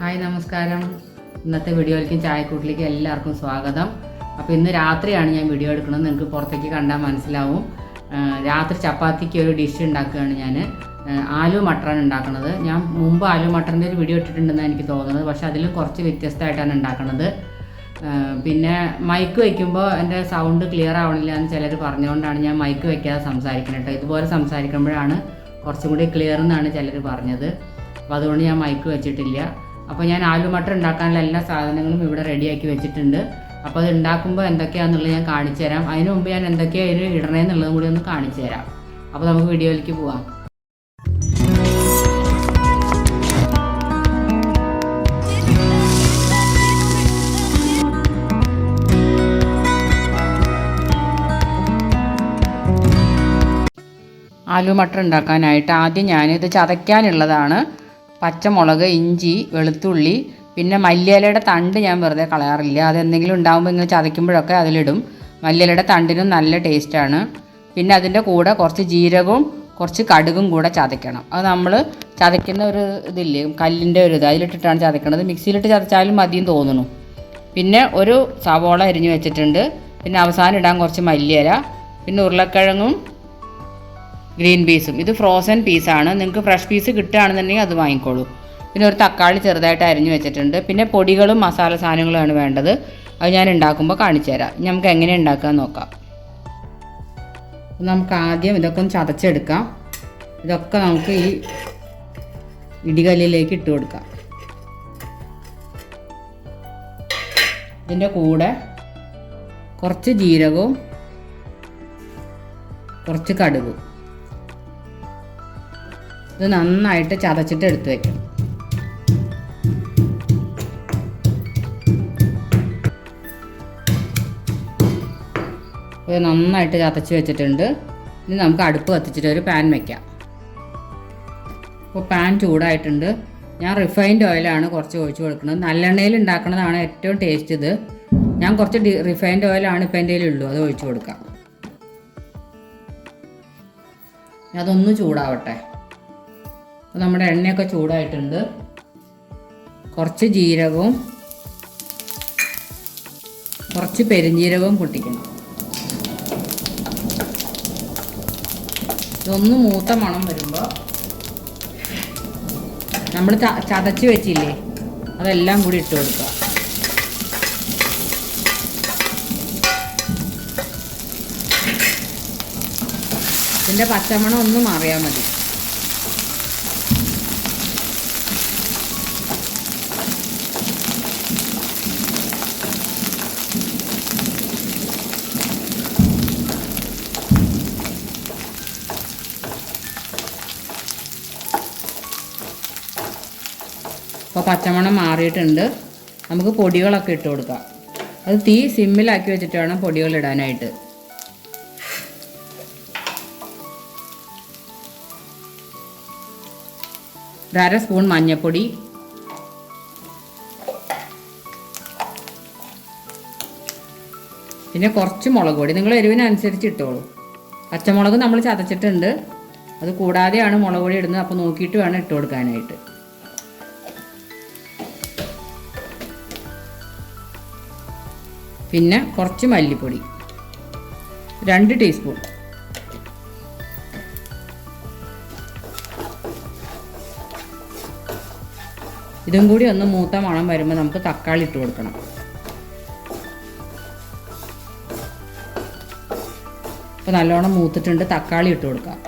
Hi നമസ്കാരം. ഇന്നത്തെ വീഡിയോയിലേക്കും ചായക്കൂട്ടിലേക്കും എല്ലാവർക്കും സ്വാഗതം. അപ്പോൾ ഇന്ന് രാത്രിയാണ് ഞാൻ വീഡിയോ എടുക്കുന്നത്. നിങ്ങൾക്ക് പുറത്തേക്ക് കണ്ടാൽ മനസ്സിലാവും. രാത്രി ചപ്പാത്തിക്ക് ഒരു ഡിഷ് ഉണ്ടാക്കുകയാണ് ഞാൻ ആലു മട്ടറാണ് ഉണ്ടാക്കുന്നത്. ഞാൻ മുമ്പ് ആലു മട്ടറിന്റെ ഒരു വീഡിയോ ഇട്ടിട്ടുണ്ടെന്നാണ് എനിക്ക് തോന്നുന്നത്. പക്ഷേ അതിലും കുറച്ച് വ്യത്യസ്തമായിട്ടാണ് ഉണ്ടാക്കുന്നത്. പിന്നെ മൈക്ക് വയ്ക്കുമ്പോൾ എന്റെ സൗണ്ട് ക്ലിയർ ആവണില്ല എന്ന് ചിലർ പറഞ്ഞുകൊണ്ടാണ് ഞാൻ മൈക്ക് വയ്ക്കാതെ സംസാരിക്കുന്നത് കേട്ടോ. ഇതുപോലെ സംസാരിക്കുമ്പോഴാണ് കുറച്ചും കൂടി ക്ലിയർ എന്നാണ് ചിലർ പറഞ്ഞത്. അപ്പോൾ അതുകൊണ്ട് ഞാൻ മൈക്ക് വെച്ചിട്ടില്ല. അപ്പോൾ ഞാൻ ആലു മട്ടർ ഉണ്ടാക്കാനുള്ള എല്ലാ സാധനങ്ങളും ഇവിടെ റെഡിയാക്കി വെച്ചിട്ടുണ്ട്. അപ്പോൾ അത് ഉണ്ടാക്കുമ്പോൾ എന്തൊക്കെയാണെന്നുള്ളത് ഞാൻ കാണിച്ചു തരാം. അതിന് മുമ്പ് ഞാൻ എന്തൊക്കെയാണ് അതിന് ഇടണേന്നുള്ളതും കൂടി ഒന്ന് കാണിച്ചു തരാം. അപ്പോൾ നമുക്ക് വീഡിയോയിലേക്ക് പോവാം. ആലു മട്ടർ ഉണ്ടാക്കാനായിട്ട് ആദ്യം ഞാനിത് ചതയ്ക്കാനുള്ളതാണ്. പച്ചമുളക് ഇഞ്ചി വെളുത്തുള്ളി പിന്നെ മല്ലിയിലയുടെ തണ്ട് ഞാൻ വെറുതെ കളയാറില്ല. അതെന്തെങ്കിലും ഉണ്ടാകുമ്പോൾ ഇങ്ങനെ ചതയ്ക്കുമ്പോഴൊക്കെ അതിലിടും. മല്ലിയിലയുടെ തണ്ടിനും നല്ല ടേസ്റ്റാണ്. പിന്നെ അതിന്റെ കൂടെ കുറച്ച് ജീരകവും കുറച്ച് കടുകും കൂടെ ചതയ്ക്കണം. അത് നമ്മൾ ചതയ്ക്കുന്ന ഒരു ഇതില്ലേ കല്ലിന്റെ ഒരു ഇത് അതിലിട്ടിട്ടാണ് ചതയ്ക്കണത്. മിക്സിയിലിട്ട് ചതച്ചാലും മതിയും തോന്നുന്നു. പിന്നെ ഒരു സവോള അരിഞ്ഞു വെച്ചിട്ടുണ്ട്. പിന്നെ അവസാനം ഇടാൻ കുറച്ച് മല്ലിയില പിന്നെ ഉരുളക്കിഴങ്ങും ഗ്രീൻ പീസും. ഇത് ഫ്രോസൺ പീസാണ്. നിങ്ങൾക്ക് ഫ്രഷ് പീസ് കിട്ടുകയാണെന്നുണ്ടെങ്കിൽ അത് വാങ്ങിക്കോളൂ. പിന്നെ ഒരു തക്കാളി ചെറുതായിട്ട് അരിഞ്ഞു വെച്ചിട്ടുണ്ട്. പിന്നെ പൊടികളും മസാല സാധനങ്ങളുമാണ് വേണ്ടത്. അത് ഞാൻ ഉണ്ടാക്കുമ്പോൾ കാണിച്ചു തരാം. നമുക്ക് എങ്ങനെ ഉണ്ടാക്കാൻ നോക്കാം. നമുക്ക് ആദ്യം ഇതൊക്കെ ഒന്ന് ചതച്ചെടുക്കാം. ഇതൊക്കെ നമുക്ക് ഈ ഇടികല്ലിലേക്ക് ഇട്ട് കൊടുക്കാം. ഇതിന്റെ കൂടെ കുറച്ച് ജീരകവും കുറച്ച് കടുകും. ഇത് നന്നായിട്ട് ചതച്ചിട്ട് എടുത്തു വെക്കണം. ഇത് നന്നായിട്ട് ചതച്ച് വെച്ചിട്ടുണ്ട്. ഇനി നമുക്ക് അടുപ്പ് കത്തിച്ചിട്ട് ഒരു പാൻ വയ്ക്കാം അപ്പോൾ പാൻ ചൂടായിട്ടുണ്ട്. ഞാൻ റിഫൈൻഡ് ഓയിലാണ് കുറച്ച് ഒഴിച്ചു കൊടുക്കുന്നത്. നല്ലെണ്ണയിൽ ഉണ്ടാക്കുന്നതാണ് ഏറ്റവും ടേസ്റ്റ് ഇത്. ഞാൻ കുറച്ച് ഡി റിഫൈൻഡ് ഓയിലാണ് ഇപ്പം എന്റെ ഉള്ളൂ അത് ഒഴിച്ചു കൊടുക്കാം. അതൊന്ന് ചൂടാവട്ടെ. അപ്പോൾ നമ്മുടെ എണ്ണയൊക്കെ ചൂടായിട്ടുണ്ട്. കുറച്ച് ജീരകവും കുറച്ച് പെരിഞ്ജീരകവും പൊട്ടിക്കണം. ഇതൊന്ന് മൂത്ത മണം വരുമ്പോൾ നമ്മൾ ചതച്ച് വെച്ചില്ലേ അതെല്ലാം കൂടി ഇട്ട് കൊടുക്കുക. ഇതിന്റെ പച്ചമണം ഒന്ന് മാറിയാൽ മതി ഇപ്പോൾ പച്ചമണം മാറിയിട്ടുണ്ട്. നമുക്ക് പൊടികളൊക്കെ ഇട്ട് കൊടുക്കാം. അത് തീ സിമ്മിലാക്കി വെച്ചിട്ട് വേണം പൊടികൾ ഇടാനായിട്ട്. അര സ്പൂൺ മഞ്ഞൾപ്പൊടി പിന്നെ കുറച്ച് മുളക് പൊടി. നിങ്ങൾ എരിവിനനുസരിച്ച് ഇട്ടോളൂ. പച്ചമുളക് നമ്മൾ ചതച്ചിട്ടുണ്ട്. അത് കൂടാതെയാണ് മുളക് പൊടി ഇടുന്നത്. അപ്പോൾ നോക്കിയിട്ട് വേണം ഇട്ട് കൊടുക്കാനായിട്ട്. പിന്നെ കുറച്ച് മല്ലിപ്പൊടി. രണ്ട് ടീസ്പൂൺ ഇതും കൂടി ഒന്ന് മൂത്ത മണം വരുമ്പോൾ നമുക്ക് തക്കാളി ഇട്ട് കൊടുക്കണം. അപ്പോൾ നല്ലോണം മൂത്തിട്ടുണ്ട് തക്കാളി ഇട്ട് കൊടുക്കാം.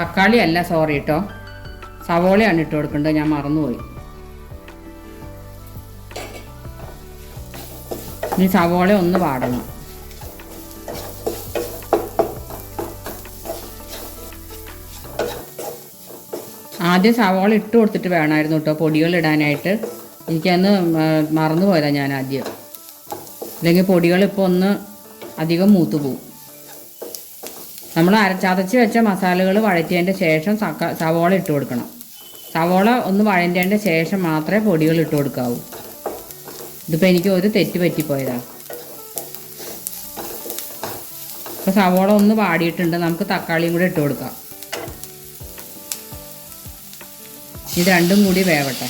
തക്കാളി അല്ല സോറി കേട്ടോ സവോളയാണ് ഇട്ട് കൊടുക്കേണ്ടത്. ഞാൻ മറന്നുപോയി. ഇനി സവോള ഒന്ന് വാടണം. ആദ്യം സവോള ഇട്ട് കൊടുത്തിട്ട് വേണമായിരുന്നു കേട്ടോ. പൊടികൾ ഇടാനായിട്ട്. എനിക്കന്ന് മറന്നു പോയതാണ് ഞാൻ ആദ്യം. അല്ലെങ്കിൽ പൊടികൾ ഇപ്പോൾ ഒന്ന് അധികം മൂത്തു പോവും. നമ്മൾ അരച്ചതച്ച് വെച്ച മസാലകൾ വഴറ്റിയതിന്റെ ശേഷം സക്ക സവോള ഇട്ട് കൊടുക്കണം. സവോള ഒന്ന് വഴറ്റേണ്ട ശേഷം മാത്രമേ പൊടികൾ ഇട്ട് കൊടുക്കാവൂ. ഇതിപ്പോൾ എനിക്ക് ഒരു തെറ്റ് പറ്റിപ്പോയതാ. ഇപ്പോൾ സവോള ഒന്ന് വാടിയിട്ടുണ്ട് നമുക്ക് തക്കാളിയും കൂടി ഇട്ട് കൊടുക്കാം. ഇത് രണ്ടും കൂടി വേവട്ടെ.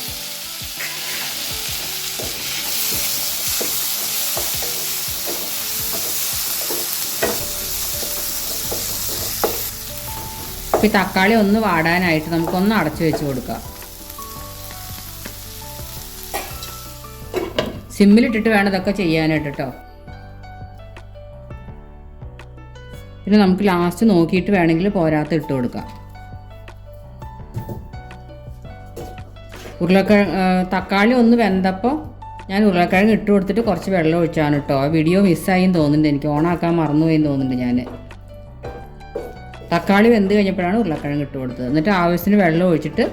ഇപ്പം ഈ തക്കാളി ഒന്ന് വാടാനായിട്ട് നമുക്കൊന്ന് അടച്ചു വെച്ച് കൊടുക്കാം. സിമ്മിലിട്ടിട്ട് വേണം ഇതൊക്കെ ചെയ്യാനായിട്ട് കേട്ടോ പിന്നെ നമുക്ക് ലാസ്റ്റ് നോക്കിയിട്ട് വേണമെങ്കിൽ പോരാത്ത ഇട്ട് കൊടുക്കാം. ഉരുളക്കിഴങ്ങ് തക്കാളി ഒന്ന് വെന്തപ്പോൾ ഞാൻ ഉരുളക്കിഴങ്ങ് ഇട്ട് കൊടുത്തിട്ട് കുറച്ച് വെള്ളം ഒഴിച്ചാണ് കേട്ടോ വീഡിയോ മിസ്സായി തോന്നുന്നുണ്ട്. എനിക്ക് ഓണാക്കാൻ മറന്നുപോയി തോന്നുന്നുണ്ട് ഞാൻ തക്കാളി വെന്ത് കഴിഞ്ഞപ്പോഴാണ് ഉരുളക്കിഴങ്ങ് ഇട്ട് കൊടുത്തത്. എന്നിട്ട് ആവശ്യത്തിന് വെള്ളം ഒഴിച്ചിട്ട്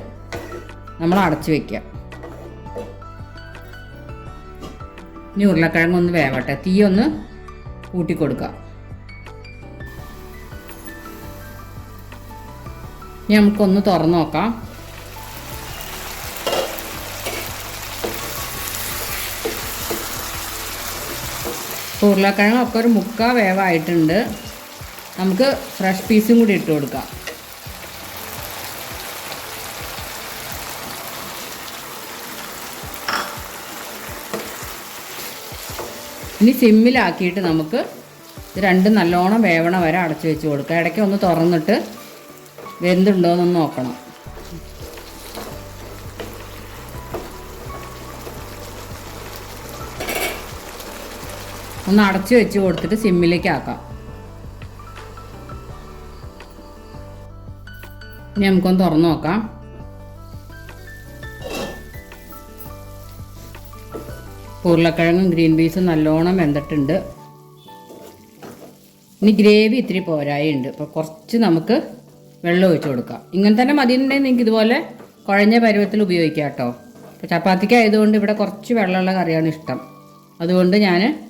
നമ്മൾ അടച്ച് വെക്കുക. ഇനി ഉരുളക്കിഴങ്ങ് ഒന്ന് വേവട്ടെ. തീ ഒന്ന് കൂട്ടി കൊടുക്കുക. ഇനി നമുക്കൊന്ന് തുറന്നു നോക്കാം. ഉരുളക്കിഴങ്ങൊക്കെ ഒരു മുക്കാ വേവായിട്ടുണ്ട്. നമുക്ക് ഫ്രഷ് പീസും കൂടി ഇട്ട് കൊടുക്കാം. ഇനി സിമ്മിലാക്കിയിട്ട് നമുക്ക് രണ്ട് നല്ലോണം വേവണ വരെ അടച്ചു വെച്ച് കൊടുക്കുക ഇടയ്ക്ക് ഒന്ന് തുറന്നിട്ട് വെന്തുണ്ടോ എന്നൊന്ന് നോക്കണം. ഒന്ന് അടച്ചു വെച്ച് കൊടുത്തിട്ട് സിമ്മിലേക്ക് ആക്കാം. ഇനി നമുക്കൊന്ന് തുറന്നു നോക്കാം. ഉരുളക്കിഴങ്ങും ഗ്രീൻ പീസും നല്ലോണം വെന്തിട്ടുണ്ട്. ഇനി ഗ്രേവി ഇത്തിരി പോരായുണ്ട് അപ്പോൾ കുറച്ച് നമുക്ക് വെള്ളം ഒഴിച്ചു കൊടുക്കാം. ഇങ്ങനെ തന്നെ മതിയെന്നുണ്ടെങ്കിൽ നിങ്ങൾക്ക് ഇതുപോലെ കുഴഞ്ഞ പരുവത്തിൽ ഉപയോഗിക്കാം കേട്ടോ. അപ്പോൾ ചപ്പാത്തിക്ക് ആയതുകൊണ്ട് ഇവിടെ കുറച്ച് വെള്ളമുള്ള കറിയാണ് ഇഷ്ടം. അതുകൊണ്ട് ഞാൻ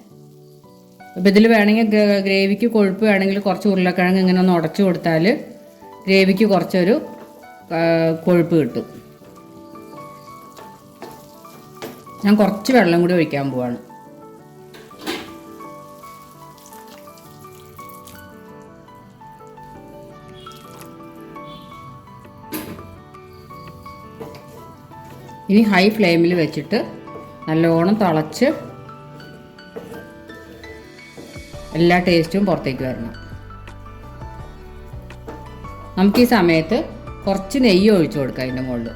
ഇപ്പം ഇതിൽ വേണമെങ്കിൽ ഗ്രേ- ഗ്രേവിക്ക് കൊഴുപ്പ് വേണമെങ്കിൽ കുറച്ച് ഉരുളക്കിഴങ്ങ് ഇങ്ങനെ ഒന്ന് ഉടച്ചു കൊടുത്താൽ ഗ്രേവിക്ക് കുറച്ചൊരു കൊഴുപ്പ് കിട്ടും. ഞാൻ കുറച്ച് വെള്ളം കൂടി ഒഴിക്കാൻ പോവാണ്. ഇനി ഹൈ ഫ്ലെയിമിൽ വെച്ചിട്ട് നല്ലോണം തിളച്ച് എല്ലാ ടേസ്റ്റും പുറത്തേക്ക് വരണം. നമുക്ക് ഈ സമയത്ത് കുറച്ച് നെയ്യ് ഒഴിച്ചു കൊടുക്കാം അതിന്റെ മുകളിൽ.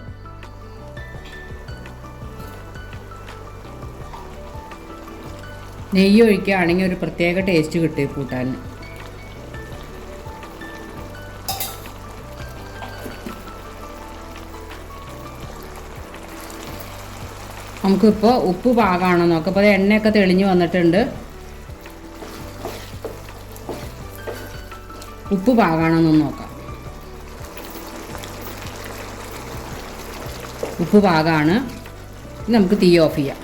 നെയ്യ് ഒഴിക്കുകയാണെങ്കിൽ ഒരു പ്രത്യേക ടേസ്റ്റ് കിട്ടും കൂട്ടാൻ. നമുക്കിപ്പോൾ ഉപ്പ് പാകമാണോ നോക്കാം. അപ്പോൾ അത് എണ്ണയൊക്കെ തെളിഞ്ഞു വന്നിട്ടുണ്ട്. ഉപ്പ് പാകമാണെന്നൊന്ന് നോക്കാം. ഉപ്പ് പാകമാണ് നമുക്ക് തീ ഓഫ് ചെയ്യാം.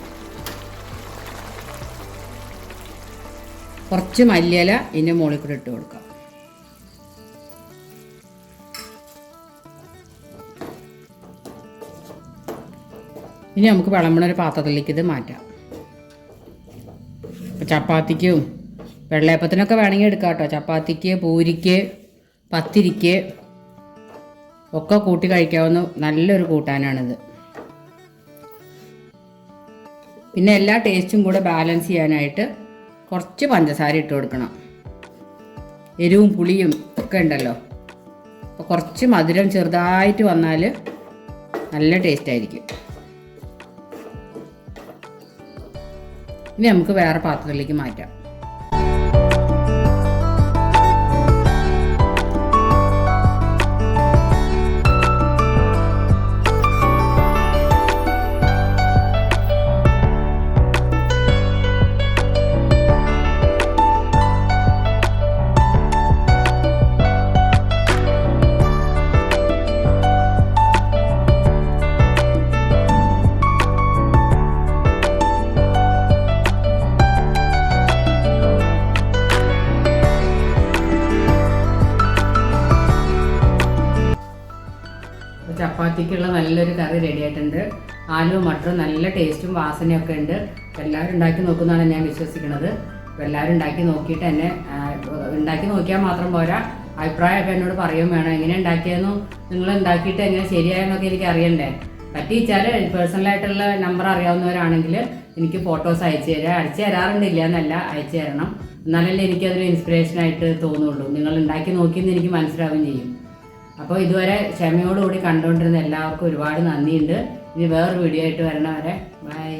കുറച്ച് മല്ലിയില ഇതിന്റെ മുകളിൽ കൂടെ ഇട്ട് കൊടുക്കാം. ഇനി നമുക്ക് വിളമ്പണ ഒരു പാത്രത്തിലേക്ക് ഇത് മാറ്റാം. ചപ്പാത്തിക്കും വെള്ളയപ്പത്തിനൊക്കെ വേണമെങ്കിൽ എടുക്കാം കേട്ടോ. ചപ്പാത്തിക്ക് പൂരിക്ക് പത്തിരിക്ക് ഒക്കെ കൂട്ടി കഴിക്കാവുന്ന നല്ലൊരു കൂട്ടാനാണിത്. പിന്നെ എല്ലാ ടേസ്റ്റും കൂടെ ബാലൻസ് ചെയ്യാനായിട്ട് കുറച്ച് പഞ്ചസാര ഇട്ട് കൊടുക്കണം. എരിവും പുളിയും ഒക്കെ ഉണ്ടല്ലോ. അപ്പോൾ കുറച്ച് മധുരം ചെറുതായിട്ട് വന്നാൽ നല്ല ടേസ്റ്റ് ആയിരിക്കും. ഇനി നമുക്ക് വേറെ പാത്രത്തിലേക്ക് മാറ്റാം. അപ്പോൾ ചപ്പാത്തിക്കുള്ള നല്ലൊരു കറി റെഡി ആയിട്ടുണ്ട്. ആലു മട്ടറും നല്ല ടേസ്റ്റും വാസനയൊക്കെ ഉണ്ട്. എല്ലാവരും ഉണ്ടാക്കി നോക്കുന്നതാണ് ഞാൻ വിശ്വസിക്കുന്നത്. അപ്പോൾ എല്ലാവരും ഉണ്ടാക്കി നോക്കിയിട്ട് എന്നെ ഉണ്ടാക്കി നോക്കിയാൽ മാത്രം പോരാ. അഭിപ്രായമൊക്കെ എന്നോട് പറയും വേണം. എങ്ങനെ ഉണ്ടാക്കിയെന്നും നിങ്ങൾ ഉണ്ടാക്കിയിട്ട് എങ്ങനെ ശരിയായെന്നൊക്കെ എനിക്ക് അറിയണ്ടേ. പറ്റിച്ചാൽ പേഴ്സണലായിട്ടുള്ള നമ്പർ അറിയാവുന്നവരാണെങ്കിൽ എനിക്ക് ഫോട്ടോസ് അയച്ചു തരാം. അയച്ചു തരാറുണ്ടില്ല എന്നല്ല അയച്ചു തരണം. എന്നാലല്ലേ എനിക്കതൊരു ഇൻസ്പിറേഷനായിട്ട് തോന്നുള്ളൂ. നിങ്ങൾ ഉണ്ടാക്കി നോക്കിയെന്ന് എനിക്ക് മനസ്സിലാവുകയും ചെയ്യും. അപ്പോൾ ഇതുവരെ ക്ഷമയോടുകൂടി കണ്ടുകൊണ്ടിരുന്ന എല്ലാവർക്കും ഒരുപാട് നന്ദിയുണ്ട്. ഇനി വേറൊരു വീഡിയോ ആയിട്ട് വരണവരെ. ബൈ